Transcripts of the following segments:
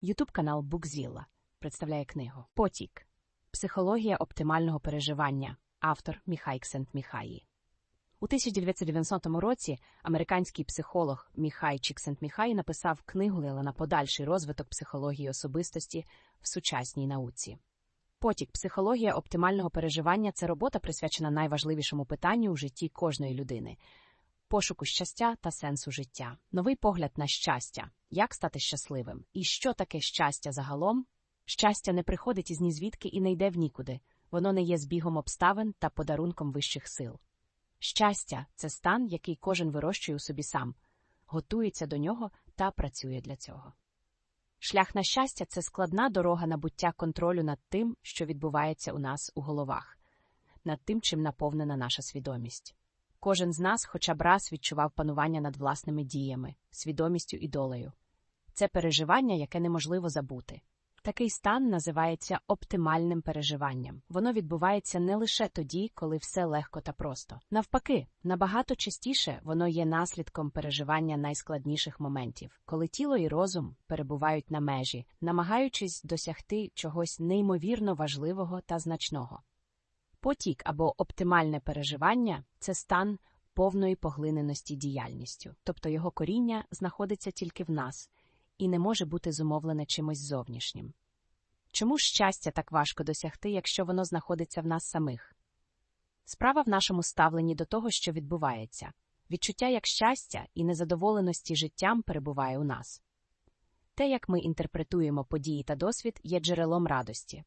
Ютуб канал Букзіла представляє книгу Потік. Психологія оптимального переживання. Автор Міхай Ксент Міхаї. У 1990 році американський психолог Міхай Чіксент-Міхай написав книгу на подальший розвиток психології особистості в сучасній науці. Потік психологія оптимального переживання це робота, присвячена найважливішому питанню у житті кожної людини пошуку щастя та сенсу життя, новий погляд на щастя, як стати щасливим, і що таке щастя загалом. Щастя не приходить із нізвідки і не йде в нікуди, воно не є збігом обставин та подарунком вищих сил. Щастя це стан, який кожен вирощує у собі сам, готується до нього та працює для цього. Шлях на щастя це складна дорога набуття контролю над тим, що відбувається у нас у головах, над тим, чим наповнена наша свідомість. Кожен з нас хоча б раз відчував панування над власними діями, свідомістю і долею. Це переживання, яке неможливо забути. Такий стан називається оптимальним переживанням. Воно відбувається не лише тоді, коли все легко та просто. Навпаки, набагато частіше воно є наслідком переживання найскладніших моментів, коли тіло і розум перебувають на межі, намагаючись досягти чогось неймовірно важливого та значного. Потік або оптимальне переживання це стан повної поглиненості діяльністю, тобто його коріння знаходиться тільки в нас і не може бути зумовлене чимось зовнішнім. Чому щастя так важко досягти, якщо воно знаходиться в нас самих? Справа в нашому ставленні до того, що відбувається відчуття як щастя і незадоволеності життям перебуває у нас. Те, як ми інтерпретуємо події та досвід, є джерелом радості.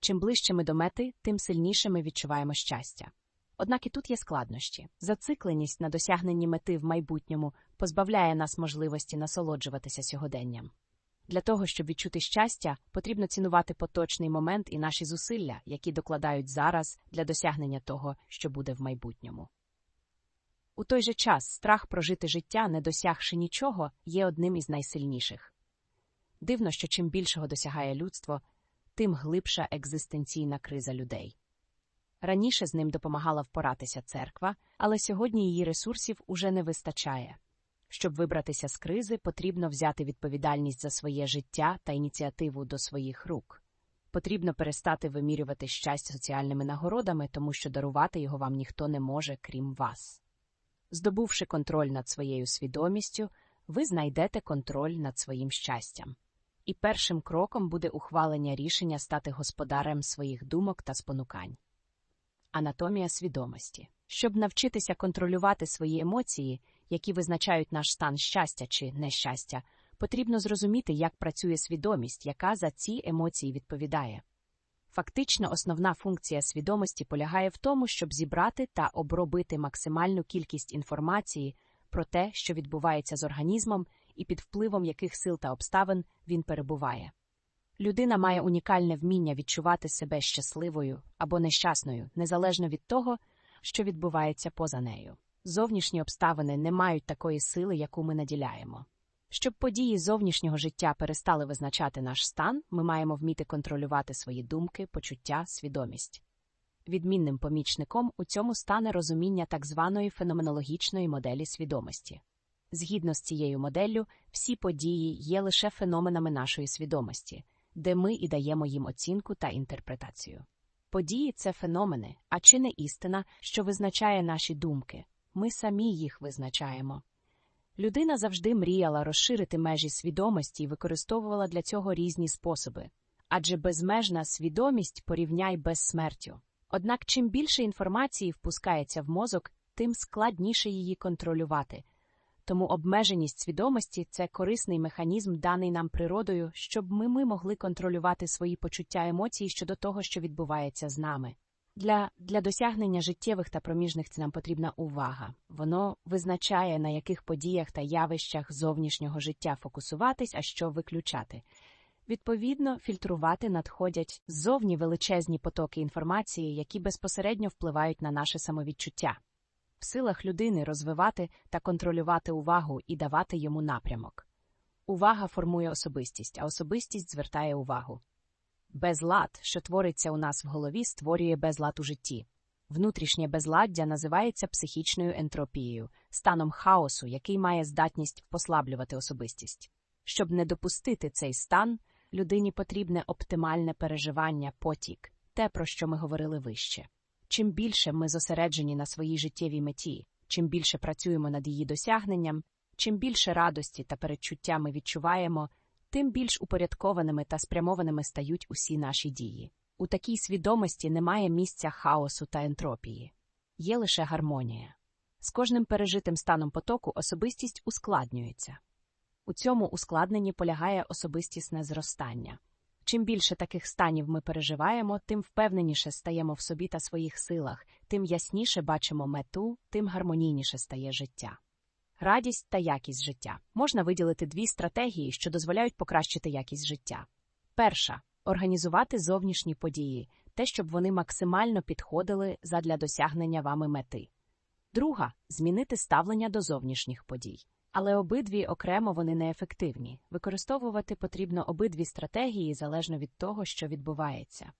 Чим ближче ми до мети, тим сильніше ми відчуваємо щастя. Однак і тут є складнощі. Зацикленість на досягненні мети в майбутньому позбавляє нас можливості насолоджуватися сьогоденням. Для того, щоб відчути щастя, потрібно цінувати поточний момент і наші зусилля, які докладають зараз для досягнення того, що буде в майбутньому. У той же час страх прожити життя, не досягши нічого, є одним із найсильніших. Дивно, що чим більшого досягає людство, тим глибша екзистенційна криза людей. Раніше з ним допомагала впоратися церква, але сьогодні її ресурсів уже не вистачає. Щоб вибратися з кризи, потрібно взяти відповідальність за своє життя та ініціативу до своїх рук. Потрібно перестати вимірювати щастя соціальними нагородами, тому що дарувати його вам ніхто не може, крім вас. Здобувши контроль над своєю свідомістю, ви знайдете контроль над своїм щастям. І першим кроком буде ухвалення рішення стати господарем своїх думок та спонукань. Анатомія свідомості. Щоб навчитися контролювати свої емоції, які визначають наш стан щастя чи нещастя, потрібно зрозуміти, як працює свідомість, яка за ці емоції відповідає. Фактично, основна функція свідомості полягає в тому, щоб зібрати та обробити максимальну кількість інформації про те, що відбувається з організмом і під впливом яких сил та обставин він перебуває. Людина має унікальне вміння відчувати себе щасливою або нещасною, незалежно від того, що відбувається поза нею. Зовнішні обставини не мають такої сили, яку ми наділяємо. Щоб події зовнішнього життя перестали визначати наш стан, ми маємо вміти контролювати свої думки, почуття, свідомість. Відмінним помічником у цьому стане розуміння так званої феноменологічної моделі свідомості. Згідно з цією моделлю, всі події є лише феноменами нашої свідомості, де ми і даємо їм оцінку та інтерпретацію. Події це феномени, а чи не істина, що визначає наші думки. Ми самі їх визначаємо. Людина завжди мріяла розширити межі свідомості і використовувала для цього різні способи. Адже безмежна свідомість порівняй безсмертю. Однак, чим більше інформації впускається в мозок, тим складніше її контролювати. Тому обмеженість свідомості це корисний механізм, даний нам природою, щоб ми, ми могли контролювати свої почуття емоції щодо того, що відбувається з нами. Для для досягнення життєвих та проміжних це нам потрібна увага. Воно визначає, на яких подіях та явищах зовнішнього життя фокусуватись, а що виключати. Відповідно, фільтрувати надходять ззовні величезні потоки інформації, які безпосередньо впливають на наше самовідчуття в силах людини розвивати та контролювати увагу і давати йому напрямок. Увага формує особистість, а особистість звертає увагу. Безлад, що твориться у нас в голові, створює безлад у житті. Внутрішнє безладдя називається психічною ентропією, станом хаосу, який має здатність послаблювати особистість. Щоб не допустити цей стан, людині потрібне оптимальне переживання потік, те, про що ми говорили вище. Чим більше ми зосереджені на своїй життєвій меті, чим більше працюємо над її досягненням, чим більше радості та передчуття ми відчуваємо, тим більш упорядкованими та спрямованими стають усі наші дії. У такій свідомості немає місця хаосу та ентропії, є лише гармонія. З кожним пережитим станом потоку особистість ускладнюється. У цьому ускладненні полягає особистісне зростання. Чим більше таких станів ми переживаємо, тим впевненіше стаємо в собі та своїх силах, тим ясніше бачимо мету, тим гармонійніше стає життя. Радість та якість життя можна виділити дві стратегії, що дозволяють покращити якість життя. Перша організувати зовнішні події, те, щоб вони максимально підходили задля досягнення вами мети. Друга змінити ставлення до зовнішніх подій. Але обидві окремо вони неефективні. Використовувати потрібно обидві стратегії залежно від того, що відбувається.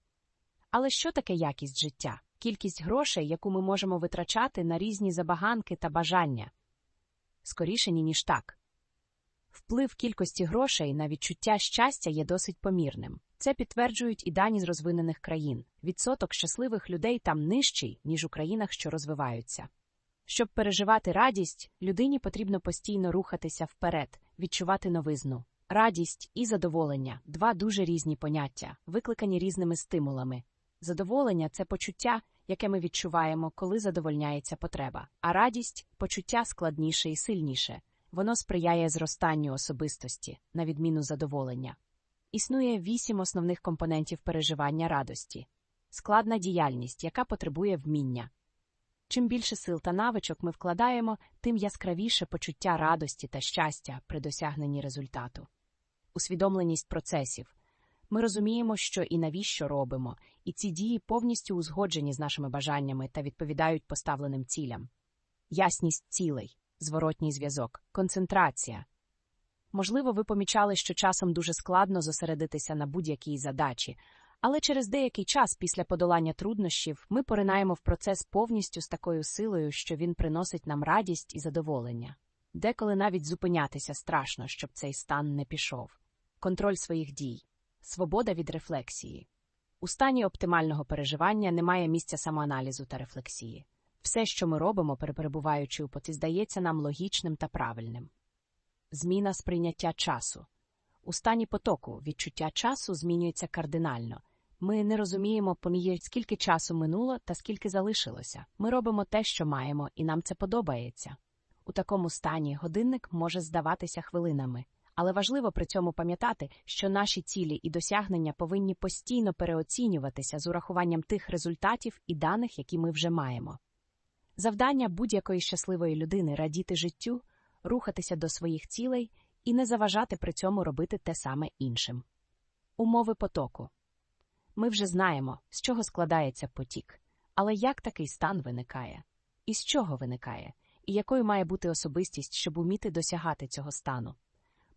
Але що таке якість життя? Кількість грошей, яку ми можемо витрачати на різні забаганки та бажання? Скоріше, ніж так. Вплив кількості грошей на відчуття щастя є досить помірним. Це підтверджують і дані з розвинених країн. Відсоток щасливих людей там нижчий, ніж у країнах, що розвиваються. Щоб переживати радість, людині потрібно постійно рухатися вперед, відчувати новизну. Радість і задоволення два дуже різні поняття, викликані різними стимулами. Задоволення це почуття, яке ми відчуваємо, коли задовольняється потреба, а радість почуття складніше і сильніше. Воно сприяє зростанню особистості, на відміну задоволення. Існує вісім основних компонентів переживання радості, складна діяльність, яка потребує вміння. Чим більше сил та навичок ми вкладаємо, тим яскравіше почуття радості та щастя при досягненні результату. Усвідомленість процесів. Ми розуміємо, що і навіщо робимо, і ці дії повністю узгоджені з нашими бажаннями та відповідають поставленим цілям. Ясність цілей, зворотній зв'язок, концентрація. Можливо, ви помічали, що часом дуже складно зосередитися на будь-якій задачі, але через деякий час після подолання труднощів ми поринаємо в процес повністю з такою силою, що він приносить нам радість і задоволення. Деколи навіть зупинятися страшно, щоб цей стан не пішов. Контроль своїх дій, свобода від рефлексії. У стані оптимального переживання немає місця самоаналізу та рефлексії. Все, що ми робимо, перебуваючи у поті, здається нам логічним та правильним. Зміна сприйняття часу. У стані потоку відчуття часу змінюється кардинально. Ми не розуміємо, поміє, скільки часу минуло та скільки залишилося. Ми робимо те, що маємо, і нам це подобається. У такому стані годинник може здаватися хвилинами, але важливо при цьому пам'ятати, що наші цілі і досягнення повинні постійно переоцінюватися з урахуванням тих результатів і даних, які ми вже маємо. Завдання будь-якої щасливої людини радіти життю, рухатися до своїх цілей і не заважати при цьому робити те саме іншим. Умови потоку. Ми вже знаємо, з чого складається потік, але як такий стан виникає, і з чого виникає, і якою має бути особистість, щоб уміти досягати цього стану.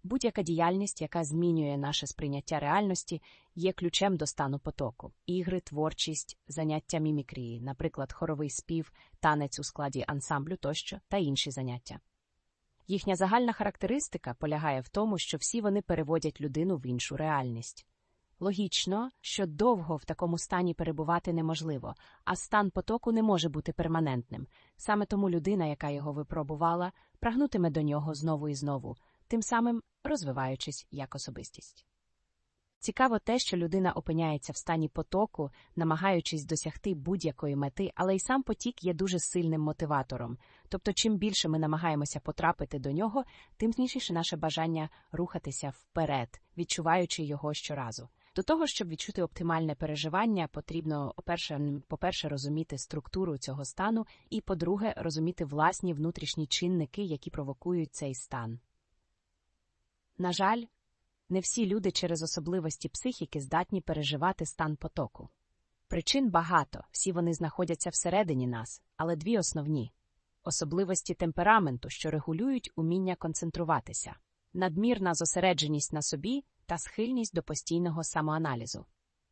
Будь-яка діяльність, яка змінює наше сприйняття реальності, є ключем до стану потоку, ігри, творчість, заняття мімікрії, наприклад, хоровий спів, танець у складі ансамблю тощо та інші заняття. Їхня загальна характеристика полягає в тому, що всі вони переводять людину в іншу реальність. Логічно, що довго в такому стані перебувати неможливо, а стан потоку не може бути перманентним. Саме тому людина, яка його випробувала, прагнутиме до нього знову і знову, тим самим розвиваючись як особистість. Цікаво те, що людина опиняється в стані потоку, намагаючись досягти будь-якої мети, але й сам потік є дуже сильним мотиватором. Тобто, чим більше ми намагаємося потрапити до нього, тим значніше наше бажання рухатися вперед, відчуваючи його щоразу. До того, щоб відчути оптимальне переживання, потрібно по-перше, розуміти структуру цього стану, і, по-друге, розуміти власні внутрішні чинники, які провокують цей стан. На жаль, не всі люди через особливості психіки здатні переживати стан потоку. Причин багато, всі вони знаходяться всередині нас, але дві основні особливості темпераменту, що регулюють уміння концентруватися, надмірна зосередженість на собі та схильність до постійного самоаналізу.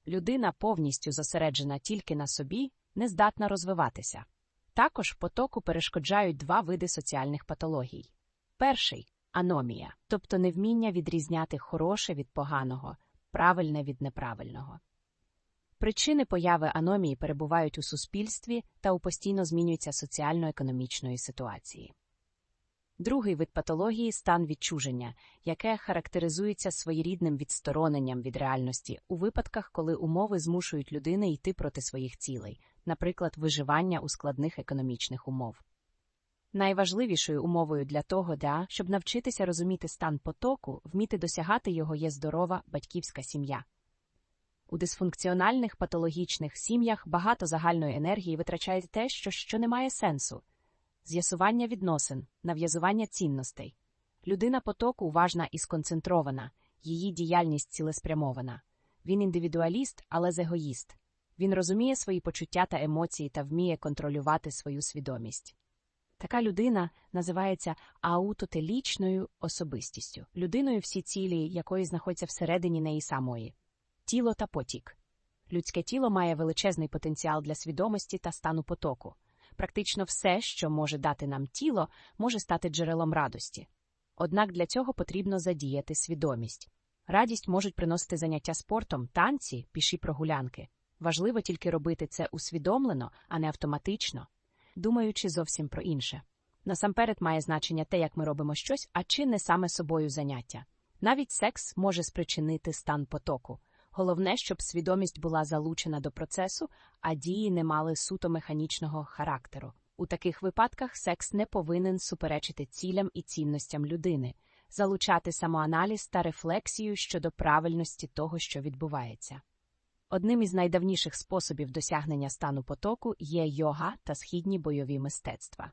Людина, повністю зосереджена тільки на собі, не здатна розвиватися. Також потоку перешкоджають два види соціальних патологій. Перший аномія, тобто невміння відрізняти хороше від поганого, правильне від неправильного. Причини появи аномії перебувають у суспільстві та у постійно змінюються соціально-економічної ситуації. Другий вид патології стан відчуження, яке характеризується своєрідним відстороненням від реальності у випадках, коли умови змушують людини йти проти своїх цілей, наприклад, виживання у складних економічних умов. Найважливішою умовою для того, да, щоб навчитися розуміти стан потоку, вміти досягати його є здорова батьківська сім'я. У дисфункціональних патологічних сім'ях багато загальної енергії витрачає те, що, що не має сенсу з'ясування відносин, нав'язування цінностей. Людина потоку уважна і сконцентрована, її діяльність цілеспрямована. Він індивідуаліст, але з егоїст. Він розуміє свої почуття та емоції та вміє контролювати свою свідомість. Така людина називається аутотелічною особистістю, людиною, всі цілі якої знаходяться всередині неї самої. Тіло та потік. Людське тіло має величезний потенціал для свідомості та стану потоку. Практично все, що може дати нам тіло, може стати джерелом радості. Однак для цього потрібно задіяти свідомість. Радість можуть приносити заняття спортом, танці, піші прогулянки. Важливо тільки робити це усвідомлено, а не автоматично, думаючи зовсім про інше. Насамперед має значення те, як ми робимо щось, а чи не саме собою заняття. Навіть секс може спричинити стан потоку. Головне, щоб свідомість була залучена до процесу, а дії не мали суто механічного характеру. У таких випадках секс не повинен суперечити цілям і цінностям людини, залучати самоаналіз та рефлексію щодо правильності того, що відбувається. Одним із найдавніших способів досягнення стану потоку є йога та східні бойові мистецтва.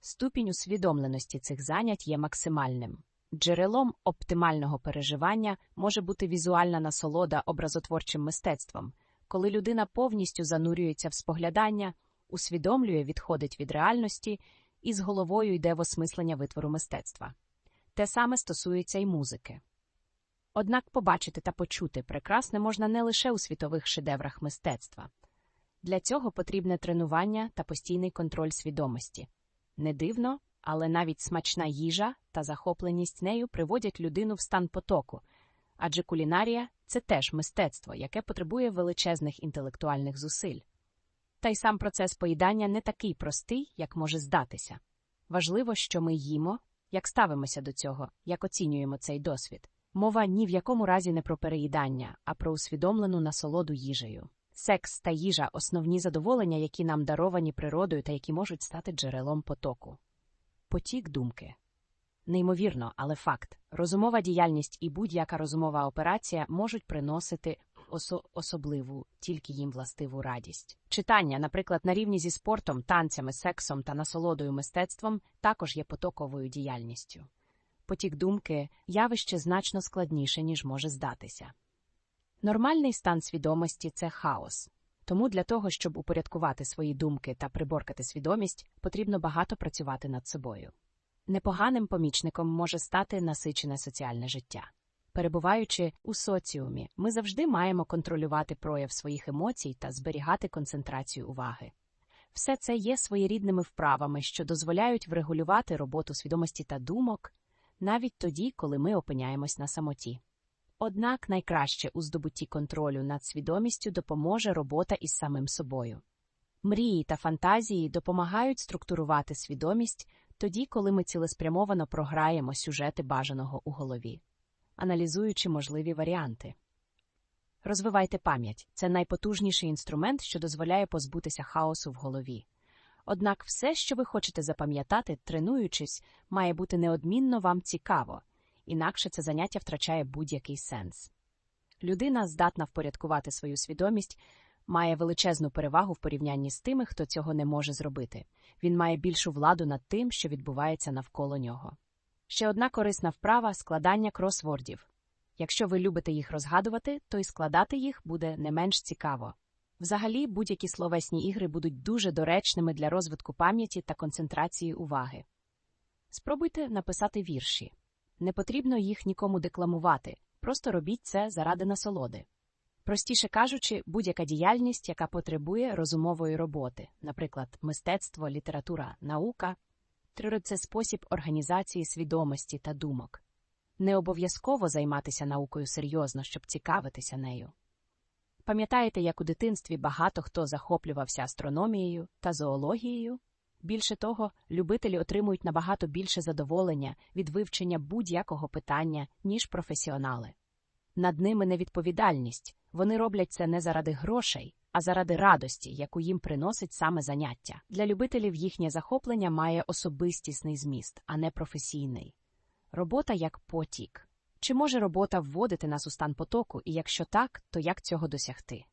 Ступінь усвідомленості цих занять є максимальним. Джерелом оптимального переживання може бути візуальна насолода образотворчим мистецтвом, коли людина повністю занурюється в споглядання, усвідомлює, відходить від реальності і з головою йде в осмислення витвору мистецтва. Те саме стосується й музики. Однак побачити та почути прекрасне можна не лише у світових шедеврах мистецтва. Для цього потрібне тренування та постійний контроль свідомості. Не дивно, але навіть смачна їжа та захопленість нею приводять людину в стан потоку, адже кулінарія це теж мистецтво, яке потребує величезних інтелектуальних зусиль. Та й сам процес поїдання не такий простий, як може здатися. Важливо, що ми їмо, як ставимося до цього, як оцінюємо цей досвід. Мова ні в якому разі не про переїдання, а про усвідомлену насолоду їжею. Секс та їжа основні задоволення, які нам даровані природою та які можуть стати джерелом потоку. Потік думки. Неймовірно, але факт розумова діяльність і будь-яка розумова операція можуть приносити осо особливу, тільки їм властиву радість. Читання, наприклад, на рівні зі спортом, танцями, сексом та насолодою мистецтвом, також є потоковою діяльністю. Потік думки явище значно складніше, ніж може здатися. Нормальний стан свідомості це хаос. Тому для того, щоб упорядкувати свої думки та приборкати свідомість, потрібно багато працювати над собою. Непоганим помічником може стати насичене соціальне життя. Перебуваючи у соціумі, ми завжди маємо контролювати прояв своїх емоцій та зберігати концентрацію уваги. Все це є своєрідними вправами, що дозволяють врегулювати роботу свідомості та думок навіть тоді, коли ми опиняємось на самоті. Однак найкраще у здобутті контролю над свідомістю допоможе робота із самим собою. Мрії та фантазії допомагають структурувати свідомість тоді, коли ми цілеспрямовано програємо сюжети бажаного у голові, аналізуючи можливі варіанти. Розвивайте пам'ять це найпотужніший інструмент, що дозволяє позбутися хаосу в голові. Однак все, що ви хочете запам'ятати, тренуючись, має бути неодмінно вам цікаво інакше це заняття втрачає будь-який сенс. Людина, здатна впорядкувати свою свідомість, має величезну перевагу в порівнянні з тими, хто цього не може зробити. Він має більшу владу над тим, що відбувається навколо нього. Ще одна корисна вправа складання кросвордів. Якщо ви любите їх розгадувати, то й складати їх буде не менш цікаво. Взагалі, будь-які словесні ігри будуть дуже доречними для розвитку пам'яті та концентрації уваги. Спробуйте написати вірші. Не потрібно їх нікому декламувати, просто робіть це заради насолоди. Простіше кажучи, будь-яка діяльність, яка потребує розумової роботи, наприклад, мистецтво, література, наука, це спосіб організації свідомості та думок. Не обов'язково займатися наукою серйозно, щоб цікавитися нею. Пам'ятаєте, як у дитинстві багато хто захоплювався астрономією та зоологією? Більше того, любителі отримують набагато більше задоволення від вивчення будь-якого питання, ніж професіонали. Над ними невідповідальність вони роблять це не заради грошей, а заради радості, яку їм приносить саме заняття. Для любителів їхнє захоплення має особистісний зміст, а не професійний. Робота як потік. Чи може робота вводити нас у стан потоку, і якщо так, то як цього досягти?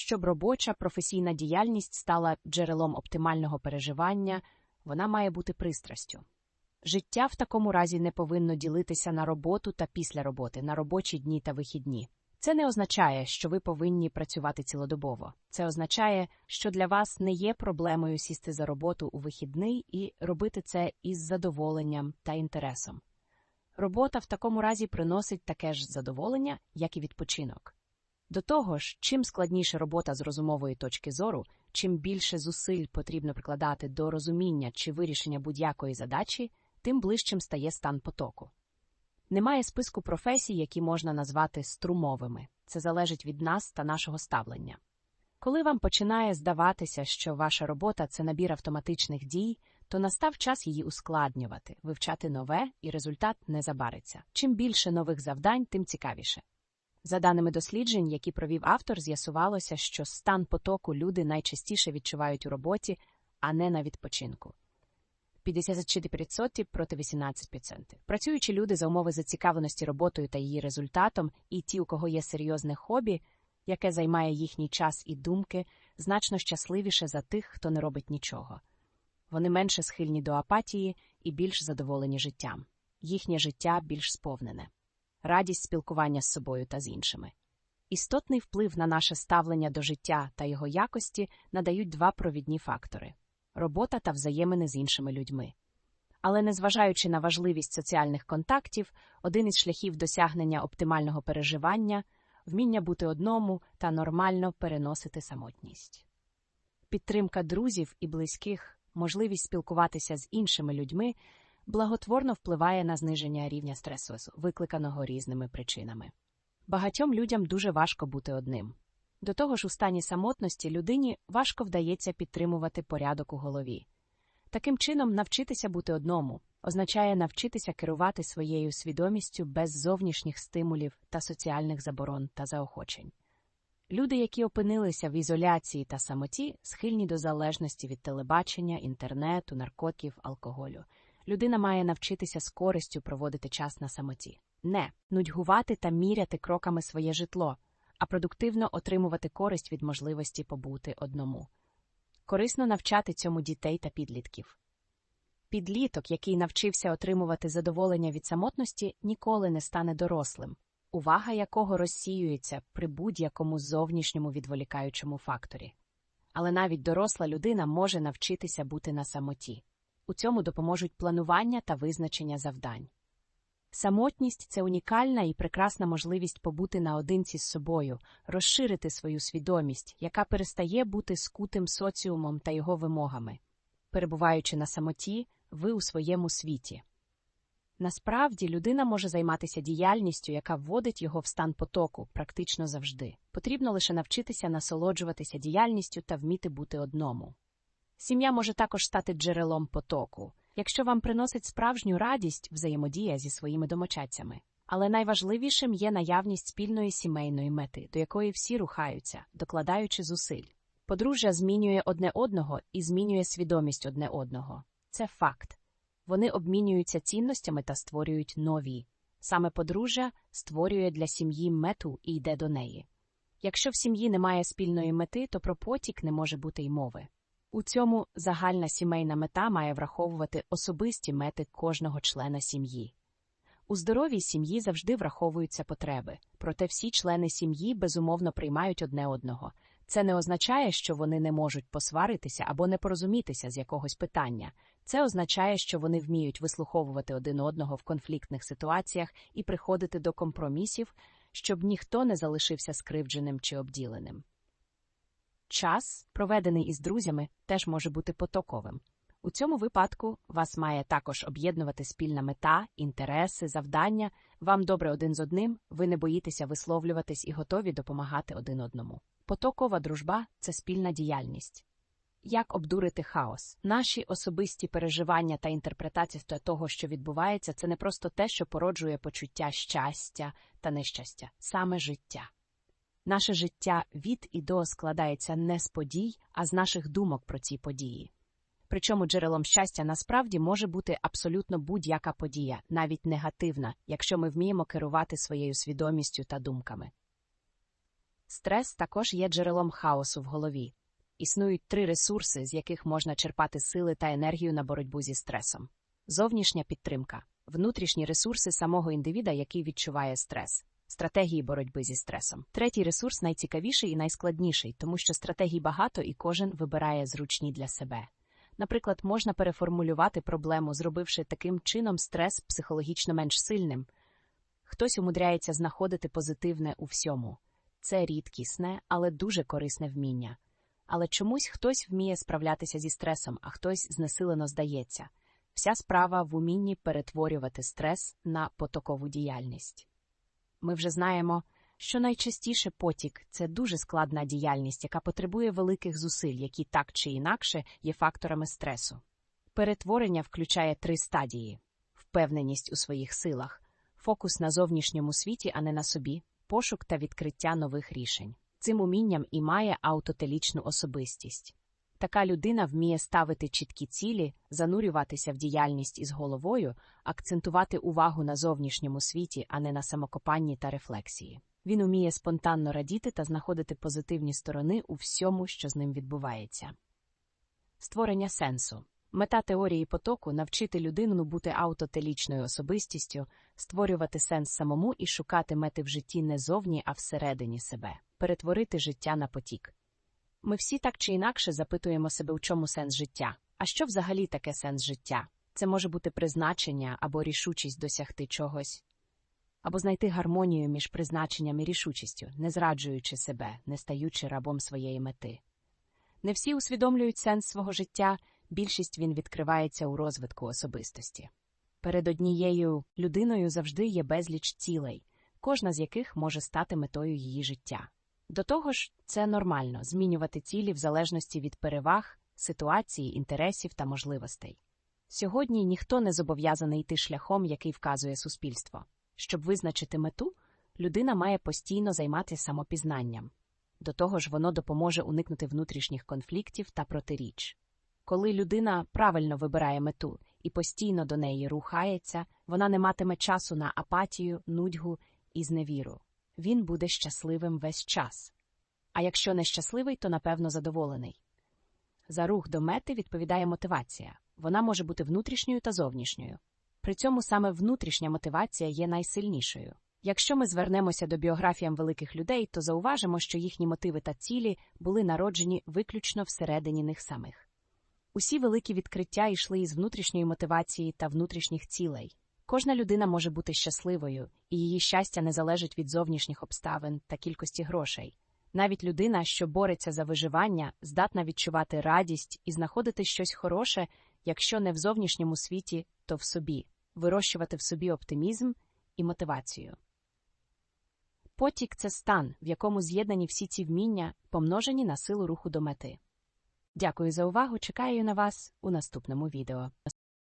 Щоб робоча професійна діяльність стала джерелом оптимального переживання, вона має бути пристрастю. Життя в такому разі не повинно ділитися на роботу та після роботи, на робочі дні та вихідні. Це не означає, що ви повинні працювати цілодобово. Це означає, що для вас не є проблемою сісти за роботу у вихідний і робити це із задоволенням та інтересом. Робота в такому разі приносить таке ж задоволення, як і відпочинок. До того ж, чим складніша робота з розумової точки зору, чим більше зусиль потрібно прикладати до розуміння чи вирішення будь-якої задачі, тим ближчим стає стан потоку. Немає списку професій, які можна назвати струмовими. Це залежить від нас та нашого ставлення. Коли вам починає здаватися, що ваша робота це набір автоматичних дій, то настав час її ускладнювати, вивчати нове, і результат не забариться. Чим більше нових завдань, тим цікавіше. За даними досліджень, які провів автор, з'ясувалося, що стан потоку люди найчастіше відчувають у роботі, а не на відпочинку. 54% проти 18%. Працюючі люди за умови зацікавленості роботою та її результатом, і ті, у кого є серйозне хобі, яке займає їхній час і думки, значно щасливіше за тих, хто не робить нічого. Вони менше схильні до апатії і більш задоволені життям. Їхнє життя більш сповнене, радість спілкування з собою та з іншими. Істотний вплив на наше ставлення до життя та його якості надають два провідні фактори робота та взаємини з іншими людьми. Але незважаючи на важливість соціальних контактів, один із шляхів досягнення оптимального переживання вміння бути одному та нормально переносити самотність. Підтримка друзів і близьких, можливість спілкуватися з іншими людьми благотворно впливає на зниження рівня стресу, викликаного різними причинами. Багатьом людям дуже важко бути одним. До того ж, у стані самотності людині важко вдається підтримувати порядок у голові. Таким чином, навчитися бути одному означає навчитися керувати своєю свідомістю без зовнішніх стимулів та соціальних заборон та заохочень. Люди, які опинилися в ізоляції та самоті, схильні до залежності від телебачення, інтернету, наркотиків, алкоголю. Людина має навчитися з користю проводити час на самоті, не нудьгувати та міряти кроками своє житло а продуктивно отримувати користь від можливості побути одному. Корисно навчати цьому дітей та підлітків. Підліток, який навчився отримувати задоволення від самотності, ніколи не стане дорослим, увага якого розсіюється при будь-якому зовнішньому відволікаючому факторі. Але навіть доросла людина може навчитися бути на самоті. У цьому допоможуть планування та визначення завдань. Самотність це унікальна і прекрасна можливість побути наодинці з собою, розширити свою свідомість, яка перестає бути скутим соціумом та його вимогами. Перебуваючи на самоті, ви у своєму світі. Насправді людина може займатися діяльністю, яка вводить його в стан потоку, практично завжди. Потрібно лише навчитися насолоджуватися діяльністю та вміти бути одному. Сім'я може також стати джерелом потоку якщо вам приносить справжню радість взаємодія зі своїми домочадцями. Але найважливішим є наявність спільної сімейної мети, до якої всі рухаються, докладаючи зусиль. Подружжя змінює одне одного і змінює свідомість одне одного. Це факт. Вони обмінюються цінностями та створюють нові. Саме подружжя створює для сім'ї мету і йде до неї. Якщо в сім'ї немає спільної мети, то про потік не може бути й мови. У цьому загальна сімейна мета має враховувати особисті мети кожного члена сім'ї. У здоровій сім'ї завжди враховуються потреби, проте всі члени сім'ї безумовно приймають одне одного. Це не означає, що вони не можуть посваритися або не порозумітися з якогось питання. Це означає, що вони вміють вислуховувати один одного в конфліктних ситуаціях і приходити до компромісів, щоб ніхто не залишився скривдженим чи обділеним. Час, проведений із друзями, теж може бути потоковим. У цьому випадку вас має також об'єднувати спільна мета, інтереси, завдання. Вам добре один з одним, ви не боїтеся висловлюватись і готові допомагати один одному. Потокова дружба це спільна діяльність. Як обдурити хаос? Наші особисті переживання та інтерпретація того, що відбувається, це не просто те, що породжує почуття щастя та нещастя, саме життя. Наше життя від і до складається не з подій, а з наших думок про ці події. Причому джерелом щастя насправді може бути абсолютно будь-яка подія, навіть негативна, якщо ми вміємо керувати своєю свідомістю та думками. Стрес також є джерелом хаосу в голові. Існують три ресурси, з яких можна черпати сили та енергію на боротьбу зі стресом: зовнішня підтримка, внутрішні ресурси самого індивіда, який відчуває стрес, стратегії боротьби зі стресом. Третій ресурс найцікавіший і найскладніший, тому що стратегій багато і кожен вибирає зручні для себе. Наприклад, можна переформулювати проблему, зробивши таким чином стрес психологічно менш сильним. Хтось умудряється знаходити позитивне у всьому. Це рідкісне, але дуже корисне вміння. Але чомусь хтось вміє справлятися зі стресом, а хтось знесилено здається. Вся справа в умінні перетворювати стрес на потокову діяльність. Ми вже знаємо, що найчастіше потік це дуже складна діяльність, яка потребує великих зусиль, які так чи інакше є факторами стресу. Перетворення включає три стадії: впевненість у своїх силах, фокус на зовнішньому світі, а не на собі, пошук та відкриття нових рішень. Цим умінням і має аутотелічну особистість. Така людина вміє ставити чіткі цілі, занурюватися в діяльність із головою, акцентувати увагу на зовнішньому світі, а не на самокопанні та рефлексії. Він уміє спонтанно радіти та знаходити позитивні сторони у всьому, що з ним відбувається. Створення сенсу. Мета теорії потоку навчити людину бути аутотелічною особистістю, створювати сенс самому і шукати мети в житті не зовні, а всередині себе, перетворити життя на потік. Ми всі так чи інакше запитуємо себе, у чому сенс життя. А що взагалі таке сенс життя? Це може бути призначення або рішучість досягти чогось, або знайти гармонію між призначенням і рішучістю, не зраджуючи себе, не стаючи рабом своєї мети. Не всі усвідомлюють сенс свого життя, більшість він відкривається у розвитку особистості. Перед однією людиною завжди є безліч цілей, кожна з яких може стати метою її життя. До того ж, це нормально змінювати цілі в залежності від переваг, ситуації, інтересів та можливостей. Сьогодні ніхто не зобов'язаний йти шляхом, який вказує суспільство. Щоб визначити мету, людина має постійно займатися самопізнанням. До того ж, воно допоможе уникнути внутрішніх конфліктів та протиріч. Коли людина правильно вибирає мету і постійно до неї рухається, вона не матиме часу на апатію, нудьгу і зневіру. Він буде щасливим весь час. А якщо не щасливий, то напевно задоволений. За рух до мети відповідає мотивація. Вона може бути внутрішньою та зовнішньою. При цьому саме внутрішня мотивація є найсильнішою. Якщо ми звернемося до біографіям великих людей, то зауважимо, що їхні мотиви та цілі були народжені виключно всередині них самих. Усі великі відкриття йшли із внутрішньої мотивації та внутрішніх цілей. Кожна людина може бути щасливою, і її щастя не залежить від зовнішніх обставин та кількості грошей. Навіть людина, що бореться за виживання, здатна відчувати радість і знаходити щось хороше, якщо не в зовнішньому світі, то в собі, вирощувати в собі оптимізм і мотивацію. Потік це стан, в якому з'єднані всі ці вміння, помножені на силу руху до мети. Дякую за увагу. Чекаю на вас у наступному відео.